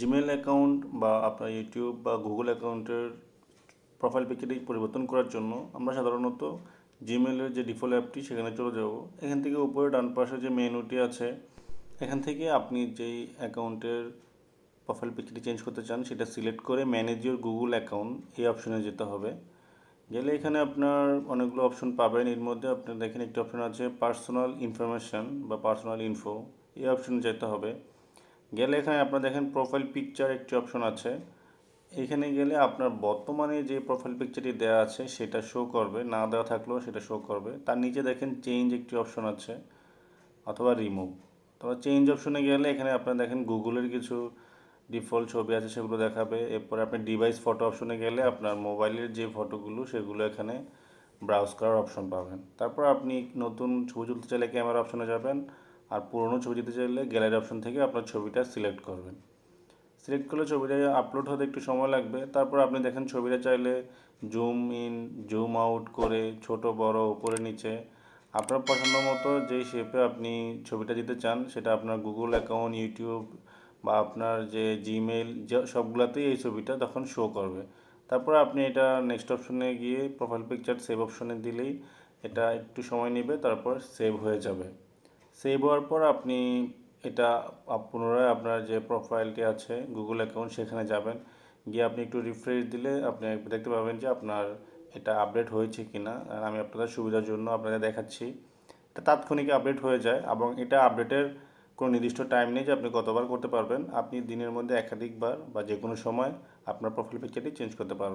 Gmail account বা আপনার YouTube বা গুগল অ্যাকাউন্টের প্রোফাইল পিকচারটি পরিবর্তন করার জন্য আমরা সাধারণত জিমেলের যে ডিফল্ট অ্যাপটি সেখানে চলে যাব। এখান থেকে উপরে ডান পাশে যে মেনুটি আছে, এখান থেকে আপনি যেই অ্যাকাউন্টের প্রোফাইল পিকচারটি চেঞ্জ করতে চান সেটা সিলেক্ট করে ম্যানেজ ইউর গুগল অ্যাকাউন্ট এই অপশনে যেতে হবে। গেলে এখানে আপনার অনেকগুলো অপশন পাবেন। এর মধ্যে আপনি দেখেন একটি অপশন আছে পার্সোনাল ইনফরমেশন বা পার্সোনাল ইনফো এই অপশনে যেতে হবে। গেলে এখানে আপনার দেখেন প্রোফাইল পিকচার একটি অপশন আছে। এখানে গেলে আপনার বর্তমানে যে প্রোফাইল পিকচারটি দেওয়া আছে সেটা শো করবে, না দেওয়া থাকলেও সেটা শো করবে। তার নিচে দেখেন চেঞ্জ একটি অপশন আছে, অথবা রিমুভ তবে চেঞ্জ অপশনে গেলে এখানে আপনার দেখেন গুগলের কিছু ডিফল্ট ছবি আছে সেগুলো দেখাবে। এরপরে আপনি ডিভাইস ফটো অপশনে গেলে আপনার মোবাইলের যে ফটোগুলো সেগুলো এখানে ব্রাউজ করার অপশন পাবেন। তারপর আপনি নতুন ছবি তুলতে চাইলে ক্যামেরা অপশনে যাবেন। আর পুরনো ছবি দিতে চাইলে গ্যালারি অপশন থেকে আপনার ছবিটা সিলেক্ট করবেন। সিলেক্ট করলে ছবিটা আপলোড হতে একটু সময় লাগবে। তারপর আপনি দেখেন ছবিটা চাইলে জুম ইন জুম আউট করে ছোট, বড়, উপরে, নিচে আপনার পছন্দ মতো যেই শেপে আপনি ছবিটা দিতে চান সেটা আপনার গুগল অ্যাকাউন্ট ইউটিউব বা আপনার যে জিমেল সবগুলোতেই এই ছবিটা তখন শো করবে। তারপর আপনি এটা নেক্সট অপশনে গিয়ে প্রোফাইল পিকচার সেভ অপশনে দিলেই এটা একটু সময় নেবে, তারপর সেভ হয়ে যাবে। সেভ হওয়ার পর আপনি এটা পুনরায় আপনার যে প্রোফাইলটি আছে গুগল অ্যাকাউন্ট সেখানে যাবেন। গিয়ে আপনি একটু রিফ্রেশ দিলে আপনি দেখতে পাবেন যে আপনার এটা আপডেট হয়েছে কি না আমি আপনাদের সুবিধার জন্য আপনাদের দেখাচ্ছি। এটা তাৎক্ষণিক আপডেট হয়ে যায় এবং এটা আপডেটের কোনো নির্দিষ্ট টাইম নেই যে আপনি কতবার করতে পারবেন। আপনি দিনের মধ্যে একাধিকবার বা যে কোনো সময় আপনার প্রোফাইল পিকচারটি চেঞ্জ করতে পারবেন।